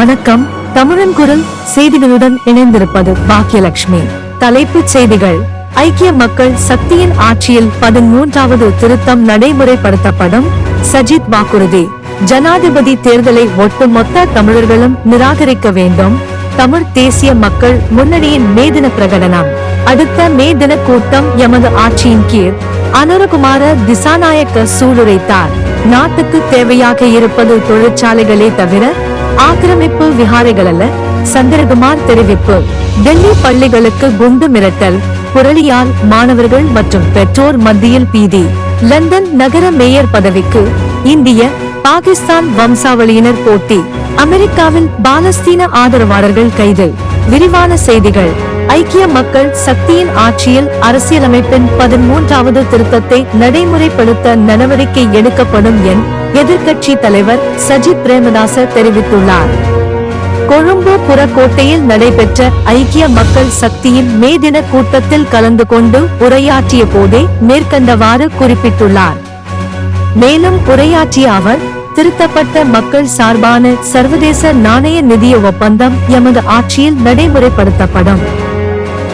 வணக்கம். தமிழன் குரல் செய்திகளுடன் இணைந்திருப்பது பாக்கியலட்சுமி. தலைப்புச் செய்திகள். ஐக்கிய மக்கள் சக்தியின் ஆட்சியில் பதிமூன்றாவது திருத்தம் நடைமுறைப்படுத்தப்படும் சஜித் வாக்குறுதி. ஜனாதிபதி தேர்தலை ஒட்டுமொத்த தமிழர்களும் நிராகரிக்க வேண்டும். தமிழ் தேசிய மக்கள் முன்னணியின் மே தின பிரகடனம். அடுத்த மே தின கூட்டம் எமது ஆட்சியின் கீழ். அனுரகுமார திசாநாயக்க சூளுரைத்தார். நாட்டுக்கு தேவையாக இருப்பது தொழிற்சாலைகளே தவிர ஆக்கிரமிப்பு விகாரைகள் அல்ல சந்திரகுமார் தெரிவிப்பு. டெல்லி பள்ளிகளுக்கு குண்டு மிரட்டல் புரளியால் மாணவர்கள் மற்றும் பெற்றோர் மத்தியில் பீதி. லண்டன் நகர மேயர் பதவிக்கு இந்திய பாகிஸ்தான் வம்சாவளியினர் போட்டி. அமெரிக்காவில் பாலஸ்தீன ஆதரவாளர்கள் கைது. விரிவான செய்திகள். ஐக்கிய மக்கள் சக்தியின் ஆட்சியில் அரசியலமைப்பின் பதிமூன்றாவது திருத்தத்தை நடைமுறைப்படுத்த நடவடிக்கை எடுக்கப்படும் என் எதிர்க்கட்சி தலைவர் சஜித் பிரேமதாச தெரிவித்துள்ளார். கொழும்பு புறக்கோட்டையில் நடைபெற்ற ஐக்கிய மக்கள் சக்தியின் மே தின கூட்டத்தில் கலந்து கொண்டு உரையாற்றிய போதே மேற்கண்டவாறு குறிப்பிட்டுள்ளார். மேலும் உரையாற்றிய அவர் திருத்தப்பட்ட மக்கள் சார்பான சர்வதேச நாணய நிதிய ஒப்பந்தம் எமது ஆட்சியில் நடைமுறைப்படுத்தப்படும்.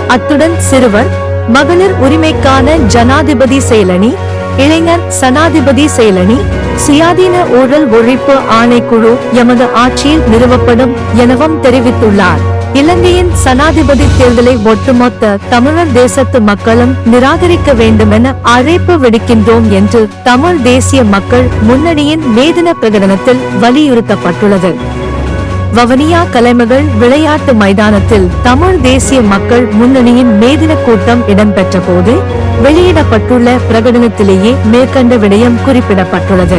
அத்துடன் சிறுவர் மகளிர் உரிமைக்கான ஜனாதிபதி செயலணி இளைஞர் சனாதிபதி செயலணி சுயாதீன ஊழல் ஒழிப்பு ஆணைக்குழு எமது ஆட்சியில் நிறுவப்படும் எனவும் தெரிவித்துள்ளார். இலங்கையின் சனாதிபதி தேர்தலை ஒட்டுமொத்த தமிழர் தேசத்து மக்களும் நிராகரிக்க வேண்டுமென அழைப்பு விடுக்கின்றோம் என்று தமிழ் தேசிய மக்கள் முன்னணியின் மேதின பிரகடனத்தில் வலியுறுத்தப்பட்டுள்ளது. வவனியா கலைமகள் விளையாட்டு மைதானத்தில் தமிழ் தேசிய மக்கள் முன்னணியின் மேதின கூட்டம் இடம்பெற்ற போது வெளியிடப்பட்டுள்ள பிரகடனத்திலேயே மேற்கண்ட விடயம் குறிப்பிடப்பட்டுள்ளது.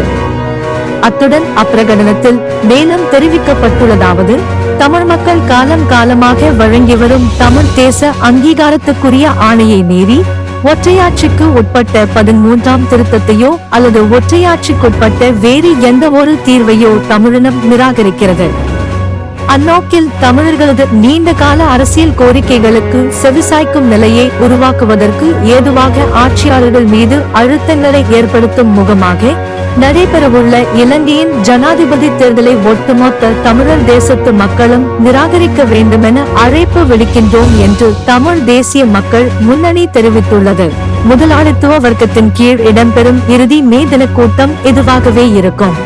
அத்துடன் அப்பிரகடனத்தில் மேலும் தெரிவிக்கப்பட்டுள்ளதாவது தமிழ் மக்கள் காலம் காலமாக வழங்கி வரும் தமிழ் தேச அங்கீகாரத்துக்குரிய ஆணையை மீறி ஒற்றையாட்சிக்கு உட்பட்ட பதிமூன்றாம் திருத்தத்தையோ அல்லது ஒற்றையாட்சிக்குட்பட்ட வேறு எந்த ஒரு தீர்வையோ தமிழினம் நிராகரிக்கிறது. அந்நோக்கில் தமிழர்களது நீண்ட கால அரசியல் கோரிக்கைகளுக்கு செவிசாய்க்கும் நிலையை உருவாக்குவதற்கு ஏதுவாக ஆட்சியாளர்கள் மீது அழுத்தங்களை ஏற்படுத்தும் முகமாக நடைபெறவுள்ள இலங்கையின் ஜனாதிபதி தேர்தலை ஒட்டுமொத்த தமிழர் தேசத்து மக்களும் நிராகரிக்க வேண்டுமென அழைப்பு விடுக்கின்றோம் என்று தமிழ் தேசிய மக்கள் முன்னணி தெரிவித்துள்ளது. முதலாளித்துவ வர்க்கத்தின் கீழ் இடம்பெறும் இறுதி மே தின கூட்டம் இதுவாகவே இருக்கும்.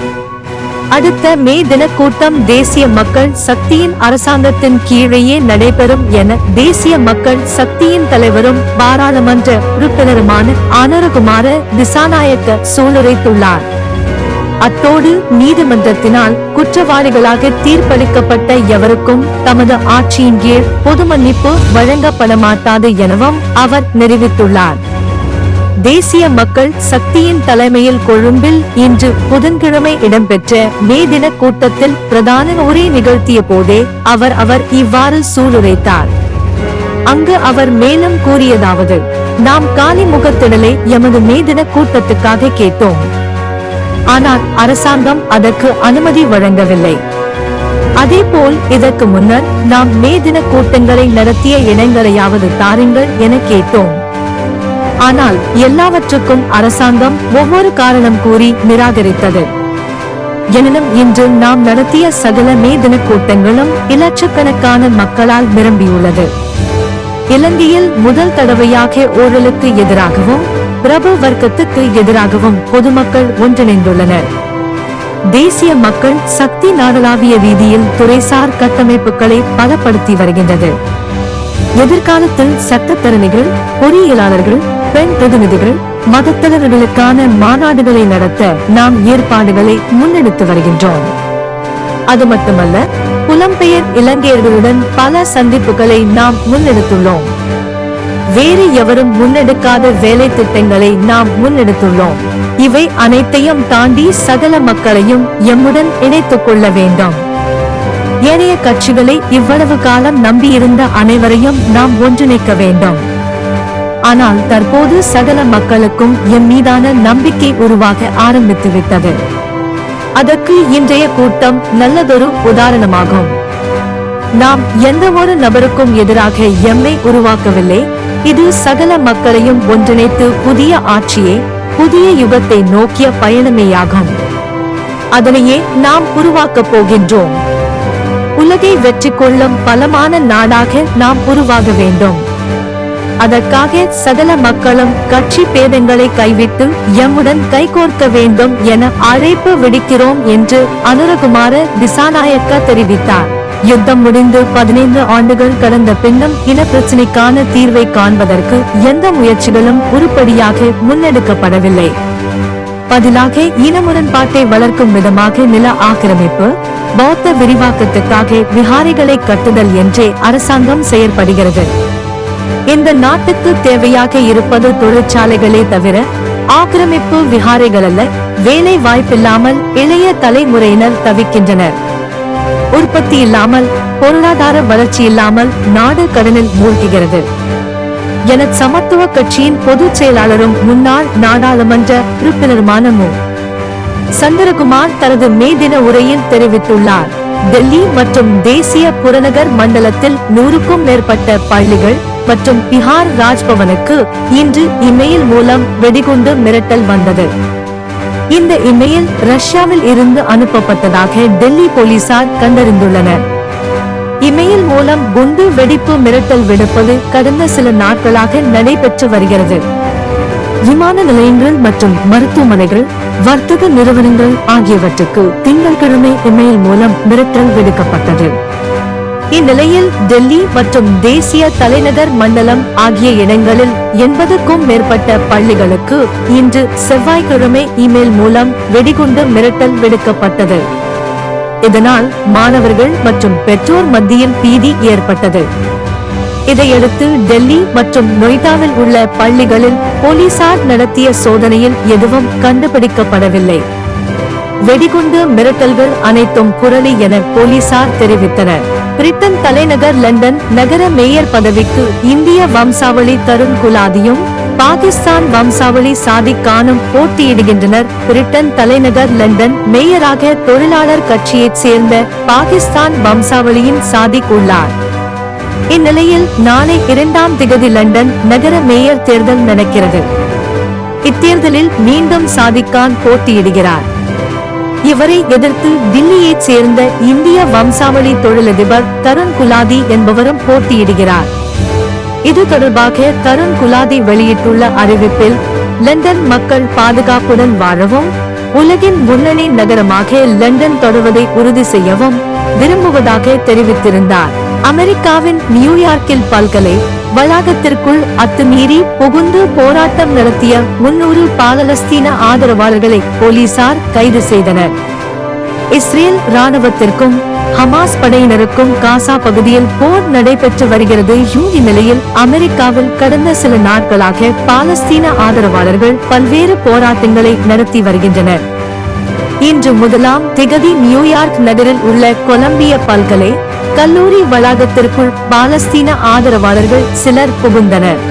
அடுத்த மே தின கூட்டம் தேசிய மக்கள் சக்தியின் அரசாங்கத்தின் கீழேயே நடைபெறும் என தேசிய மக்கள் சக்தியின் தலைவரும் பாராளுமன்ற உறுப்பினருமான அனருகுமார திசாநாயக்க சூளுரைத்துள்ளார். அத்தோடு நீதிமன்றத்தினால் குற்றவாளிகளாக தீர்ப்பளிக்கப்பட்ட எவருக்கும் தமது ஆட்சியின் கீழ் பொது மன்னிப்பு வழங்கப்பட மாட்டாது எனவும் அவர் தெரிவித்துள்ளார். தேசிய மக்கள் சக்தியின் தலைமையில் கொழும்பில் இன்று புதன்கிழமை இடம்பெற்ற மே தின கூட்டத்தில் பிரதான உரை நிகழ்த்திய போதே அவர் அவர் இவ்வாறு சூளுரைத்தார். அங்கு அவர் மேலும் கூறியதாவது நாம் காலி முகத்திடலை எமது மே தின கூட்டத்துக்காக கேட்டோம். ஆனால் அரசாங்கம் அதற்கு அனுமதி வழங்கவில்லை. அதேபோல் இதற்கு முன்னர் நாம் மே தின கூட்டங்களை நடத்திய இடங்களையாவது தாருங்கள் என கேட்டோம். ஆனால் எல்லாவற்றுக்கும் அரசாங்கம் ஒவ்வொரு காரணம் கூறி நிராகரித்தது. எனினும் இன்று நாம் நடத்திய சகல மே தின கூட்டங்களும் இலட்சக்கணக்கான மக்களால் நிரம்பியுள்ளது. இலங்கையில் முதல் தடவையாக ஊழலுக்கு எதிராகவும் பிரபு வர்க்கத்துக்கு எதிராகவும் பொதுமக்கள் ஒன்றிணைந்துள்ளனர். தேசிய மக்கள் சக்தி நாடளாவிய ரீதியில் துறைசார் கட்டமைப்புகளை பலப்படுத்தி வருகின்றது. எதிர்காலத்தில் சட்டத்தரணிகள் பொறியியலாளர்கள் பெண் பிரதிநிதிகள் மதத்தலர்களுக்கான மாநாடுகளை நடத்த நாம் ஏற்பாடுகளை முன்னெடுத்து வருகின்றோம். அது மட்டுமல்ல புலம்பெயர் இலங்கையர்களுடன் பல சந்திப்புகளை நாம் முன்னெடுத்துள்ளோம். வேறு எவரும் முன்னெடுக்காத வேலை திட்டங்களை நாம் முன்னெடுத்துள்ளோம். இவை அனைத்தையும் தாண்டி சகல மக்களையும் எம்முடன் இணைத்துக் கொள்ள வேண்டும். ஏனைய கட்சிகளை இவ்வளவு காலம் நம்பியிருந்த அனைவரையும் நாம் ஒன்றிணைக்க வேண்டும். ஆனால் தற்போது சகல மக்களுக்கும் எம் மீதான நம்பிக்கை உருவாக ஆரம்பித்து விட்டது அதற்கு இன்றைய கூட்டம் நல்லதொரு உதாரணமாகும். நாம் எந்த ஒரு நபருக்கும் எதிராக எம்மை உருவாக்கவில்லை. இது சகல மக்களையும் ஒன்றிணைத்து புதிய ஆட்சியை புதிய யுகத்தை நோக்கிய பயணமேயாகும். அதனையே நாம் உருவாக்கப் போகின்றோம். உலகை வெற்றி கொள்ளும் பலமான நாடாக நாம் உருவாக வேண்டும். அதற்காக சகல மக்களும் கட்சி பேதங்களை கைவிட்டு எம்முடன் கைகோர்க்க வேண்டும் என அழைப்பு விடுக்கிறோம் என்று அனுரகுமார திசாநாயக்க தெரிவித்தார். யுத்தம் முடிந்து பதினைந்து ஆண்டுகள் கடந்த பின்னும் இன பிரச்சினைக்கான தீர்வை காண்பதற்கு எந்த முயற்சிகளும் உருப்படியாக முன்னெடுக்கப்படவில்லை. பதிலாக இன முரண்பாட்டை வளர்க்கும் விதமாக நில ஆக்கிரமிப்பு பௌத்த விரிவாக்கத்துக்காக விஹாரிகளை கட்டுதல் என்றே அரசாங்கம் செயற்படுகிறது. இந்த நாட்டுக்கு தேவையாக இருப்பது தொழிற்சாலைகளே தவிர ஆக்கிரமிப்பு விகாரைகள் அல்ல வேலை வாய்ப்பில்லாமல் இளைய தலைமுறையினர் தவிக்கின்றனர். உற்பத்தி இல்லாமல் பொருளாதார வளர்ச்சி இல்லாமல் நாடு கடனில் மூழ்கிறது என சமத்துவ கட்சியின் பொதுச் செயலாளரும் முன்னாள் நாடாளுமன்ற உறுப்பினருமான மு. சந்திரகுமார் தனது மே தின உரையில் தெரிவித்துள்ளார். டெல்லி மற்றும் தேசிய புறநகர் மண்டலத்தில் நூறுக்கும் மேற்பட்ட பள்ளிகள் மற்றும் பிஹார் ராஜ்பவனுக்கு இன்று இமெயில் மூலம் வெடிகுண்டு மிரட்டல் வந்தது. இந்த இமெயில் ரஷ்யாவில் இருந்து அனுப்பப்பட்டதாக டெல்லி போலீசார் கண்டறிந்துள்ளனர். இமெயில் மூலம் குண்டு வெடிப்பு மிரட்டல் விடுப்பது கடந்த சில நாட்களாக நடைபெற்று வருகிறது. விமான நிலையங்கள் மற்றும் மருத்துவமனைகள் வர்த்தக நிறுவனங்கள் ஆகியவற்றுக்கு திங்கட்கிழமை இமெயில் மூலம் மிரட்டல் விடுக்கப்பட்டது. இந்நிலையில் டெல்லி மற்றும் தேசிய தலைநகர் மண்டலம் ஆகிய இடங்களில் எண்பதுக்கும் மேற்பட்ட பள்ளிகளுக்கு இன்று செவ்வாய்க்கிழமை இமெயில் மூலம் வெடிகுண்டு மிரட்டல் விடுக்கப்பட்டது. இதனால் மாணவர்கள் மற்றும் பெற்றோர் மத்தியில் பீதி ஏற்பட்டது. இதையடுத்து டெல்லி மற்றும் நொய்டாவில் உள்ள பள்ளிகளில் போலீசார் நடத்திய சோதனையில் எதுவும் கண்டுபிடிக்கப்படவில்லை. வெடிகுண்டு மிரட்டல்கள் அனைத்தும் குரலி என போலீசார் தெரிவித்தனர். பிரிட்டன் தலைநகர் லண்டன் நகர மேயர் பதவிக்கு இந்திய வம்சாவளி தருண் குலாதியும் பாகிஸ்தான் வம்சாவளி சாதிக் கானும் போட்டியிடுகின்றனர். பிரிட்டன் தலைநகர் லண்டன் மேயராக தொழிலாளர் கட்சியைச் சேர்ந்த பாகிஸ்தான் வம்சாவளியின் சாதிக் உள்ளார். இந்நிலையில் நாளை இரண்டாம் திகதி லண்டன் நகர மேயர் தேர்தல் நடக்கிறது. இத்தேர்தலில் மீண்டும் சாதிக்கான் போட்டியிடுகிறார். இவரை எதிர்த்து தில்லியைச் சேர்ந்த இந்திய வம்சாவளி தொழிலதிபர் தருண் குலாதி என்பவரும் போட்டியிடுகிறார். இது தொடர்பாக தருண் குலாதி வெளியிட்டுள்ள அறிவிப்பில் லண்டன் மக்கள் பாதுகாப்புடன் வாழவும் உலகின் முன்னணி நகரமாக லண்டன் தொடர்வதை உறுதி செய்யவும் விரும்புவதாக தெரிவித்திருந்தார். அமெரிக்காவின் நியூயார்க்கில் பல்கலை வளாகத்திற்குள் அத்துமீறி புகுந்து போராட்டம் நடத்திய முன்னூறு பாலஸ்தீன ஆதரவாளர்களை போலீசார் கைது செய்தனர். இஸ்ரேல் ராணுவத்திற்கும் ஹமாஸ் படையினருக்கும் காசா பகுதியில் போர் நடைபெற்று வருகிறது இந்நிலையில் அமெரிக்காவில் கடந்த சில நாட்களாக பாலஸ்தீன ஆதரவாளர்கள் பல்வேறு போராட்டங்களை நடத்தி வருகின்றனர். இன்று முதலாம் திகதி நியூயார்க் நகரில் உள்ள கொலம்பிய பல்கலை கல்லூரி வளாகத்திற்குள் பாலஸ்தீன ஆதரவாளர்கள் சிலர் புகுந்தனர்.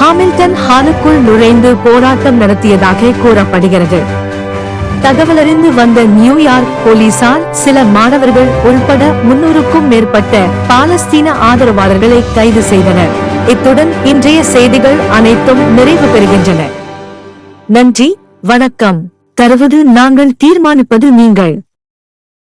ஹாமில்டன் ஹாலுக்குள் நுழைந்து போராட்டம் நடத்தியதாக கூறப்படுகிறது. தகவலறிந்து வந்த நியூயார்க் போலீசார் சில மாணவர்கள் உள்பட முன்னூறுக்கும் மேற்பட்ட பாலஸ்தீன ஆதரவாளர்களை கைது செய்தனர். இத்துடன் இன்றைய செய்திகள் அனைத்தும் நிறைவு பெறுகின்றன. நன்றி வணக்கம். தருவது நாங்கள் தீர்மானிப்பது நீங்கள்.